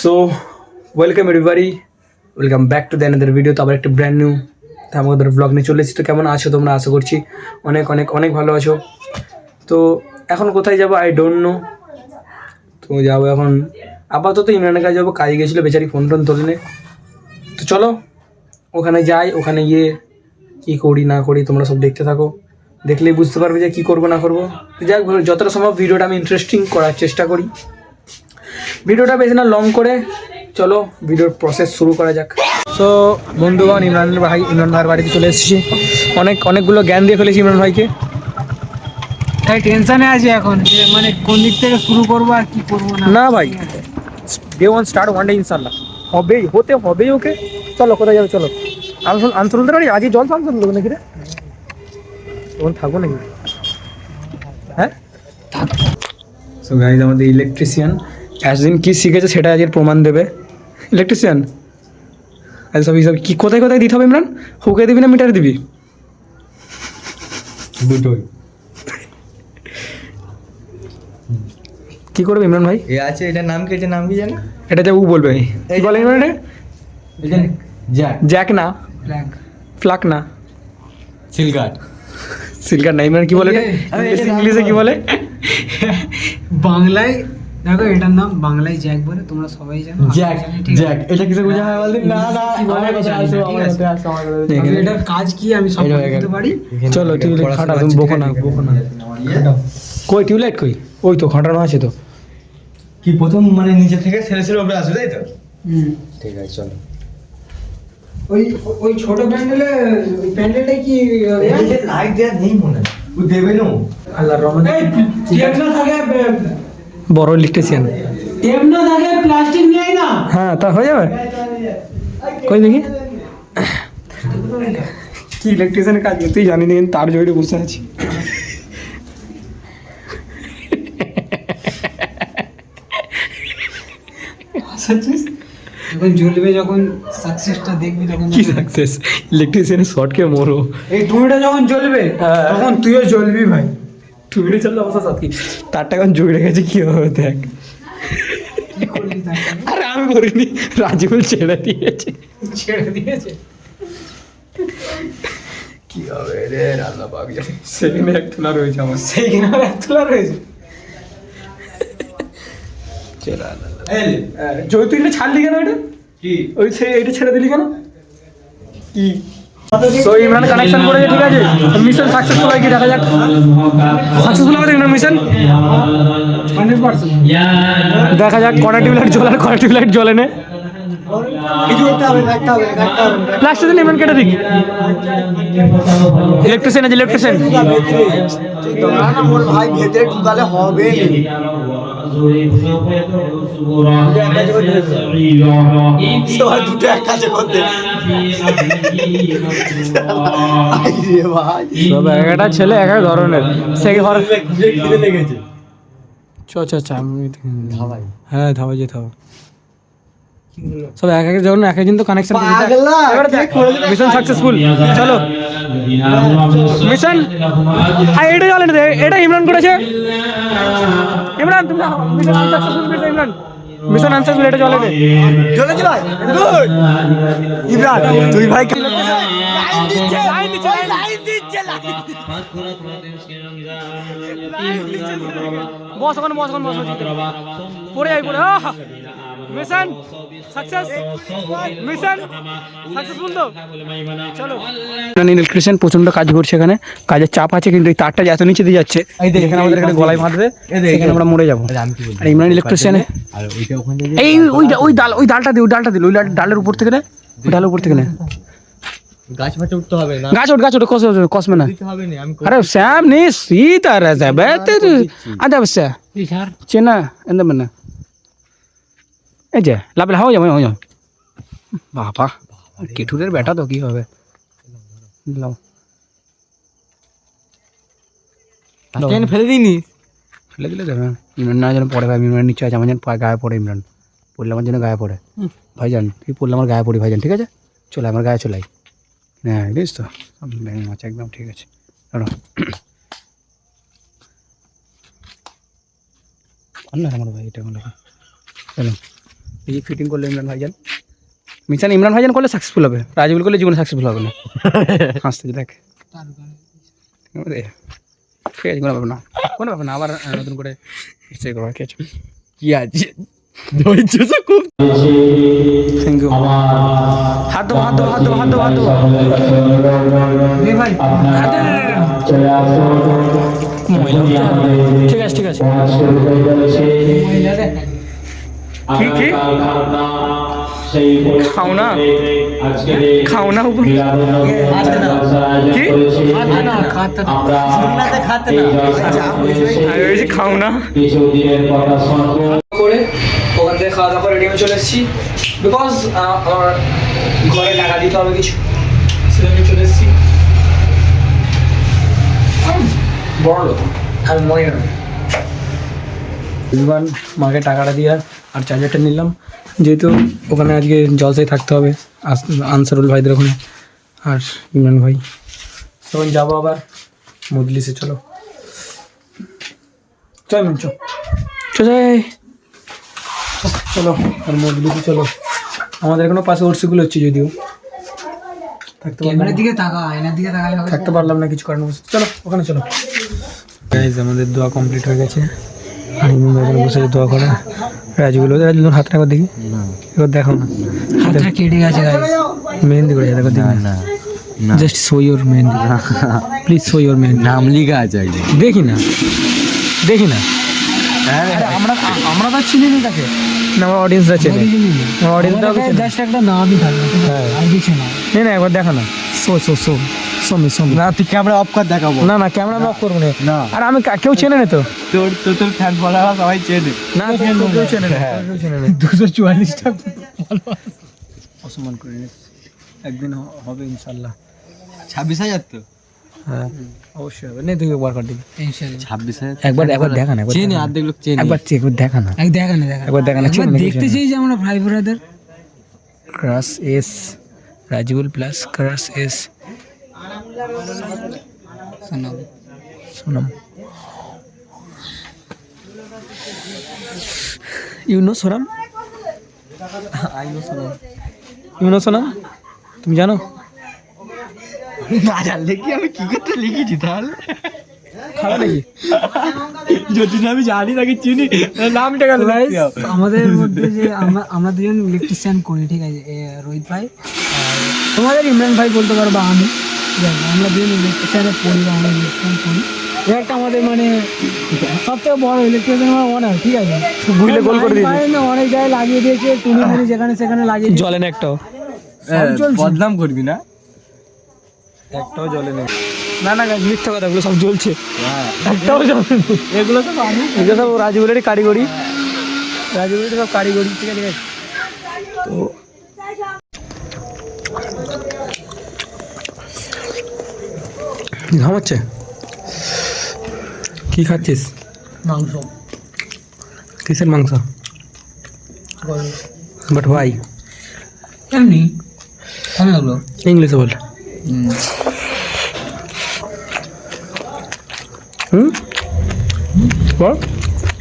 So welcome everybody welcome back to the video তো আবার একটা ব্র্যান্ড নিউ আমাদের ব্লগ নিয়ে চলে এসেছি। তো কেমন আছো তোমরা? আশা করছি অনেক অনেক অনেক ভালো আছো। তো এখন কোথায় যাব? আই ডোন্ট নো তো যাব এখন। আপাতত ইমরানের কাছে যাব। কাজে গেছিল বেচারি ফোন টোন তোলেনে। তো চলো, ওখানে যাই, ওখানে গিয়ে কী করি, না করি, তোমরা সব দেখতে থাকো। দেখলেই বুঝতে পারবে যে কী করব, না করব। যাক, যতটা সম্ভব ভিডিওটা আমি ইন্টারেস্টিং করার চেষ্টা করি। ভিডিওটা বেশি না লং করে চলো ভিডিওর প্রসেস শুরু করা যাক। সো বন্ধুগণ ইমরান ভাই ইমরান ভাইয়ের বাড়িতে চলে এসেছি। অনেক অনেকগুলো জ্ঞান দিয়ে ফেলেছি ইমরান ভাইকে। তাই টেনশনে আছে এখন যে মানে কোন দিক থেকে শুরু করব আর কি করব না। না ভাই day one start one day ইনশাল্লাহ হবেই হতে হবেই ওকে। চলো কোথায় যাবে চলো। আনসার আনসার বলতে পারি? আজকে জল আনসার দেবো নাকি রে? তখন থাকব নাকি? হ্যাঁ? সো গাইজ আমাদের ইলেকট্রিশিয়ান এতদিন কী শিখেছে সেটা আজকের প্রমাণ দেবে। ইলেকট্রিশিয়ান আজ সব হিসাব কি কোথায় কোথায় দিতে হবে ইমরান? হুকে দিবি না মিটার দিবি? দুটোই। কি করবে ইমরান ভাই? এ আছে এটার নাম কি? এটার নাম কি জানো এটা যে উ বলবে। কি বলে ইমরান এটা? জ্যাক জ্যাক না? ফ্ল্যাক ফ্লাক না? সিলকাট সিলকার না ইমরান কি বলে ইংলিশে কি বলে? বাংলায় দেখো এটার নাম বাংলায় জ্যাক বলে তোমরা সবাই জানো জ্যাক? জ্যাক এটা কিসে বোঝা হয় বলতে? না না কি বলে আমার আমি কাছে জানি আসো আমার? কাছে আসো এটার কাজ কি আমি সব এই বলে দেখো, দিতে পারি? চলো, টিউবলাইট খাটাও, তুমি বকো না, বকো না। কই টিউবলাইট কই? ওই তো খাটানো আছে তো। কি প্রথম মানে নিচে থেকে ছেড়ে ছেড়ে উপরে আসবে তাই তো? হুম। ঠিক আছে চলো। ওই ওই ছোট প্যান্ডেলে ওই প্যান্ডেলটা কি লাইট দেওয়া নেই মনে হয়। ও দেবে না আল্লাহর রহমতে। টেপ না থাকে বড় ইলেকট্রিশিয়ান টেপ না থাকে প্লাস্টিক নেই না। হ্যাঁ তা হয়ে যাবে। কই দেখি। কি ইলেকট্রিশিয়ানের কাজ তুই জানি না তার জড়িয়ে বসে আছি। যখন জ্বলবে যখন সাকসেসটা দেখবি তখন কি সাকসেস ইলেকট্রিশিয়ানের শর্টকে মরো এই টুনিটা যখন জ্বলবে হ্যাঁ। তখন তুইও জ্বলবি ভাই। তুই বেড়ে চললে অবস্থা সাথী তারটা এখন জড়ে গেছে কি হবে দেখ। কি করলি তাকে? আরে আমি করিনি রাজিবুল ছেড়ে দিয়েছে। ছেড়ে দিয়েছে? কি হবে রে রান্না পাবি সেখানে এক তোলা রয়েছে আমার। সেইখানে এক তোলা রয়েছে? জয় তুই এটা ছাড়লি কেন এটা? কি? ওই সে এটা ছেড়ে দিলি কেন? কি? সো ইমরান কানেকশন করেছে ঠিক আছে? মিশন সাকসেসফুল হয় কি? দেখা যাক। সাকসেসফুল হবে ইমরান মিশন দেখা যাক কটা টিউবলাইট জ্বলে আর কটা টিউবলাইট জ্বলে না? কিছু করতে হবে কাটতে হবে কাটতে হবে। লাস্টে ইমরান দিক ইলেকট্রিশিয়ান আছে ইলেকট্রিশিয়ান ভাই ভেতরে ঢুকালে হবে সব একটা ছেলে এক এক ধরনের। সে ঘর চ চ চ আমি ধাবাই হ্যাঁ ধাবা যেতে হবে। সব এক এক যখন এক একজন তো কানেকশন মিশন সাকসেসফুল চলো। মিশন আর এটা চলে না এটা ইমরান করেছে। ইমরান তুমি mission unsuccessful mission Imran. Mission unsuccessful এটা চলে না চলেছে ভাই গুড। ইমরান তুই ভাই বস ওখানে বস ওখানে বস পড়ে যাই পড়ে। মিশন সাকসেস মিশন সাকসেসফুল তো চলো। ইলেকট্রিশিয়ান প্রচণ্ড কাজ করছে এখানে। কাজের চাপ আছে কিন্তু এই তারটা যে এত নিচে দিয়ে যাচ্ছে যেখানে আমাদের এখানে গলায় বাঁধবে এই দেখ, সেখানে এই আমরা মরে যাব। আমি কি বলছি? আর ইমরান ইলেকট্রিশিয়ানে এই ওই ওই ডাল ওই ডালটা দিই ওই ডালটা দিল ওই ডাল- ডালের উপর থেকে নে। ওই ডালের উপর থেকে নে। গাছ ফাটে উঠতে হবে না। গাছ ওঠ গাছ ওঠ কস কসমে না। দিতে হবে না আমি আরে শ্যাম নি সীতা রে যাবে আদা বসে চেনা এন্দ মানে এই যে লাভ লাভ যাবে হয়ে বাবা কেঠুরের বেটা তো কি হবে? ফেলে দিইনি? ফেলে দিলে দেবে ইমরান না যেন পড়ে ভাই ইমরান নিচে আছে আমার যেন গায়ে পড়ে ইমরান। পড়লে আমার যেন গায়ে পড়ে। ভাইজান তুই পড়লে আমার গায়ে পড়ি ভাইজান ঠিক আছে? চলে আমার গায়ে চলাই হ্যাঁ বুঝিস তো? ব্যাং মাছ একদম ঠিক আছে। আমার ভাই এটা চলো। এই ফিটিং করলে ইমরান ভাইজান। মিশন ইমরান ভাইজান করলে সাকসেসফুল হবে। রাজুল করলে জীবনে সাকসেসফুল হবে না। হাসতে দেখ। ঠিক আছে কোনো ব্যাপার না। কোনো ব্যাপার না আবার নতুন করে চেক করব কি আছে। কি আছে? ধৈর্য তো খুব। থ্যাংক ইউ হাত দেবো হাত ভাই। ঠিক আছে ঠিক আছে। কি কি? খাও না। খাও না উপর কি? খাতে না আমি খাও না। করে ওখান থেকে খাওয়া দাওয়া করে রেডি চলে এসেছি। বিকজ আমার ঘরে টাকা দিতে হবে কিছু। সেজন্য চলে এসেছি। বড় লোক আমি মনে মাকে টাকাটা দিয়ে আর চার্জারটা নিলাম। যেহেতু ওখানে আজকে জলসাই থাকতে হবে আনসারুল ভাইদের ওখানে আর ইমরান ভাই। তখন যাব আবার মজলিসে চলো। চল ইমরান, চল আর মজলিসে চলো। আমাদের এখনও পাশে ওরসিগুলো হচ্ছে যদিও। থাকতে পারলাম না। দিকে তাকা আয়নার দিকে তাকালে থাকতে পারলাম না কিছু কারণে চলো ওখানে চলো। গাইজ আমাদের দোয়া কমপ্লিট হয়ে গেছে। আর বসে আছে দোয়া করে রাজুগুলো রাজুল হাতটা একবার দেখি? এবার দেখো না। হাতটা কেটে গেছে গাইস মেহেন্দি করে দেখো দেখি। না just show your mehndi. Please show your mehndi. নাম লিখা আছে একদম দেখি না। দেখি না। আমরা আমরা তো চিনি না তাকে না আমার অডিয়েন্সরা চেনে। আমার অডিয়েন্সরাও চেনে। জাস্ট একটা নামই থাকবে। হ্যাঁ। আর কিছু না। না না একবার দেখো না। So so so Sami Sami. না তুই ক্যামেরা অফ কর দেখাবো। না না ক্যামেরা অফ করব না। না। আর আমি কা- কেউ চেনে না তো? তোর তোর তোর ফ্যান ফলোয়ার সবাই চেনে। না কেউ চেনে না কেউ চেনে না। দুশো চুয়াল্লিশটা অসম্মান করে নিস। একদিন হবে ইনশাল্লাহ। ছাব্বিশ হাজার তো? হ্যাঁ অবশ্যই হবে। নেই তুই একবার কর দিবি ছাব্বিশ হাজার একবার একবার দেখা না একবার চেনে দেখা লোক চেনে। একবার চেক একবার দেখা না। এক দেখা না দেখা একবার দেখা না, দেখতে চাই যে আমরা ভাই brother crush S plus crush S Sonam. You know Sonam? I know Sonam. You know Sonam? তুমি জানো? না জানলে কি? আমি কি করতে লিখেছি তাহলে? খারাপ নাকি? যদি না আমি জানি তাকে চিনি। নামটা কেন আমাদের মধ্যে যে আমরা আমরা দুজন ইলেকট্রিশিয়ান করি ঠিক আছে? রোহিত ভাই। তোমাদের ইমরান ভাই বলতে পারো বা আমি। আমরা দুজন ইলেকট্রিশিয়ানে পড়ি বা আমরা ইলেকট্রিশিয়ান করি এ একটা আমাদের মানে সব থেকে বড় ইলেকট্রিশিয়ান আমার অনার ঠিক আছে? বুঝলে গোল করে দিয়েছে। না অনেক জায়গায় লাগিয়ে দিয়েছে টুনি মুনি যেখানে সেখানে লাগিয়ে জলে না একটাও। বদনাম করবি না। একটাও জলে নেই না না গাছ মিথ্যা কথা এগুলো সব জ্বলছে। একটাও জলে এগুলো তো আমি এগুলো সব রাজুগুলেরই কারিগরি। রাজুগুলের সব কারিগরি ঠিক আছে ঠিক তো ঘামাচ্ছে? কি খাচ্ছিস? মাংস। কিসের মাংস? বাট ভাই এমনি। ভালো লাগল? ইংলিশে বল। হুম। বল।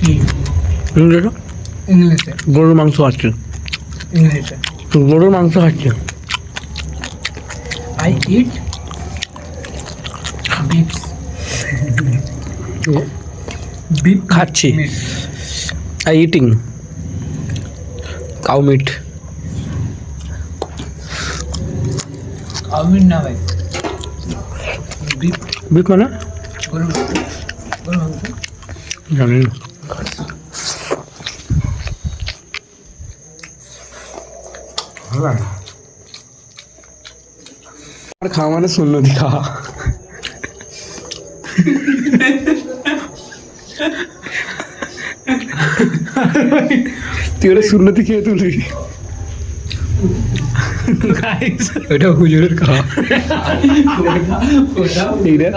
ইংলিশে? ইংলিশে। গরুর মাংস খাচ্ছে। ইংলিশে। গরুর মাংস খাচ্ছে। আই ইট বিপস বিপ খাচ্ছি I eating cow meat Amin না ভাই। বিপ বিট মানে? জানি না। খাওয়া মানে সুন্নতি খাওয়া তুই ওটা সুন্নতি খেয়ে তুলবি ওটা হুজুরের খাওয়া। এইটা?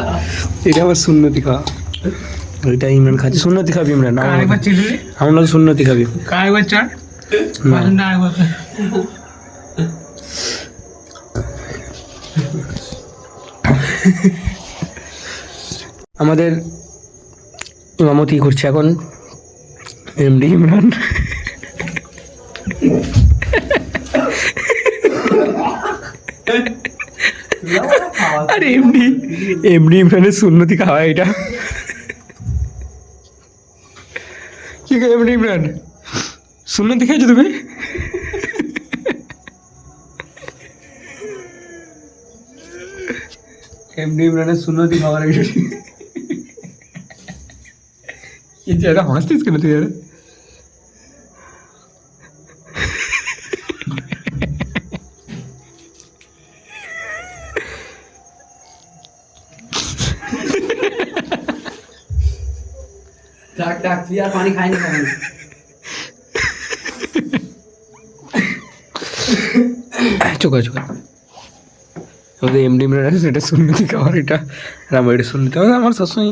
এটা আমার সুন্নতি খাওয়া। ওইটা ইমরান খাচ্ছে। সুন্নতি খাবি ইমরান আমার আমার সুন্নতি খাবি। না। আমাদের ইমামতি করছে এখন এমডি ইমরান। আরে এমনি এমনি ইমরানের সুন্নতি খাওয়া এটা। কি এমনি ইমরান? সুন্নতি খেয়েছো তুমি? এমনি ইমরানের সুন্নতি খাওয়ার এটা কি যে এটা হাসতিস কেন তুই আরে ডাক ডাক তুই আর পানি খাইনি কেন চোখা চোখা আমাদের এমডি ইমরান আছে সেটা সুন্নতি খাওয়ার এটা আর আমার এটা সুন্নতি আমার আমার সবসময়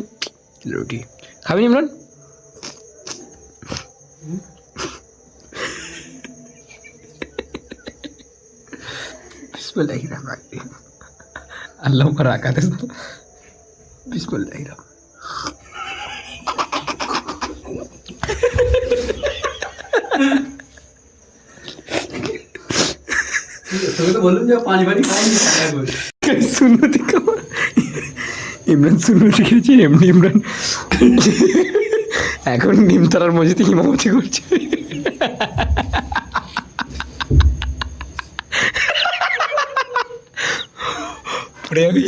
রুটি খাবেন ইমরান আল্লাহ বিসমিল্লাহির রহমান যে পানি পানি খাইনি সুন্নতি ইমরান সুন্নতি খেয়েছে এমনি ইমরান। এখন নিমতলার মসজিদে ইমামতি করছে? পড়ে যাবি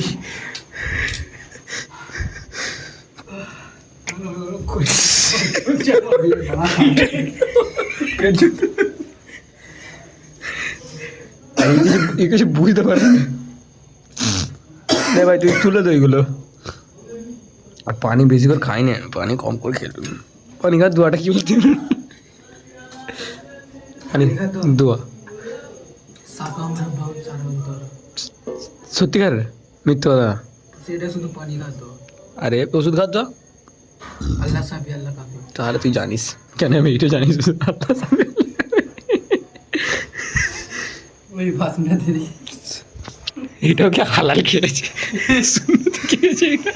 এই কিছু বুঝতে পারে না নে ভাই তুই তুলে দো এগুলো আর পানি বেশি করে খাই না পানি কম করে খেলো পানি খাওয়ার দোয়াটা কি বলতে পানি দোয়া সাকা আমার বহুত সারা অন্তর সত্যিকার মিথ্যে কথা? সেটা শুধু পানি খাতো আরে ওষুধ খাত আল্লাহ সাবি আল্লাহ কাফি তাহলে তুই জানিস। কেন আমি এইটা জানিস? আল্লাহ সামনে। ওই ভাষণটা দিদি এটাও কি হালাল খেয়েছে সুন্নতি খেয়েছে এটা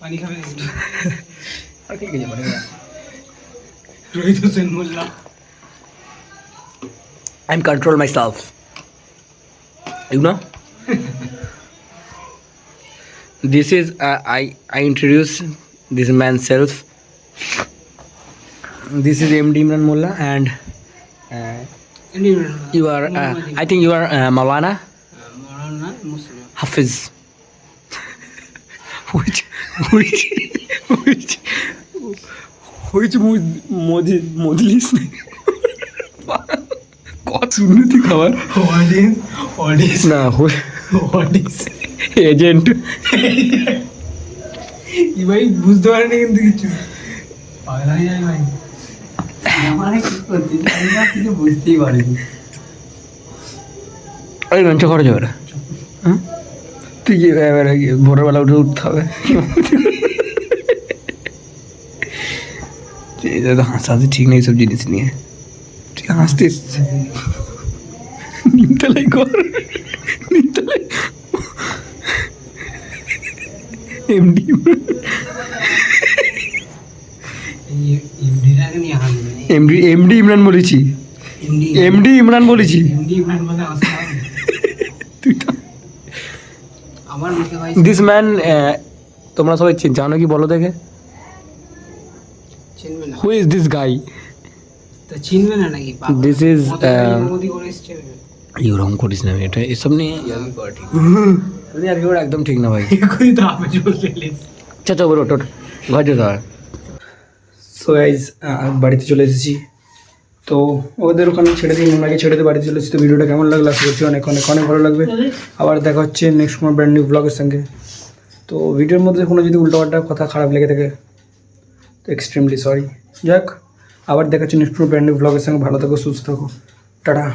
পানি খাবে আর কি খেয়েছে রোহিত হোসেন মোল্লা। I'm control myself. You know. this is uh, I I introduce this man self. This is MD Imran Mullah and uh, you are uh, I think you are uh, Muslim. Hafiz. which which which which mod modlis? কত উন্নতি খাবার। Audience audience না audience agent কি ভাই বুঝতে পারিনি কিন্তু কিছু। পাগল হয়ে যায় ভাই। আমার কি করছিস আমি কিছু বুঝতেই পারিনি। ওই লঞ্চ খরচ হবে না। হ্যাঁ? তুই কি এবারে ভোরবেলা উঠে উঠতে হবে। হাসাহাসি ঠিক নেই সব জিনিস নিয়ে। তুই হাসতিস নিমতলাই কর নিমতলাই এমডি এমডিটাকে নিয়ে হাসবে এমডি এমডি ইমরান বলেছি এমডি এমডি ইমরান বলেছি এমডি ইমরান বলে আসতে হবে তুই তো আমার মুখে ভাই দিস ম্যান তোমরা সবাই চি- জানো কি বলো দেখে চিনবে না হু ইজ দিস গাই তো চিনবে না নাকি পাগল? This is, কত গাড়ি uh, মোদি করে এসছে ইউরম করিস না এটা এসব নিয়ে ইয়ার্কি করা একদম ঠিক না ভাই। আচ্ছা বলো টোট ঘর যেতে হবে সো গাইজ বাড়িতে চলে এসেছি। তো ওদের ওখানে ছেড়ে দিই ওনাকে ছেড়ে দিয়ে বাড়িতে চলে এসেছি। তো ভিডিওটা কেমন লাগল আশা করছি অনেক অনেক অনেক ভালো লাগবে। আবার দেখা হচ্ছে নেক্সট কোনো ব্র্যান্ড নিউ ব্লগের সঙ্গে। তো ভিডিওর মধ্যে কোনো যদি উল্টোপাল্টা কথা খারাপ লেগে থাকে তো এক্সট্রিমলি সরি যাক আবার দেখা হচ্ছে নেক্সট কোনো ব্র্যান্ড নিউ ব্লগের সঙ্গে। ভালো থাকো সুস্থ থাকো। টাটা।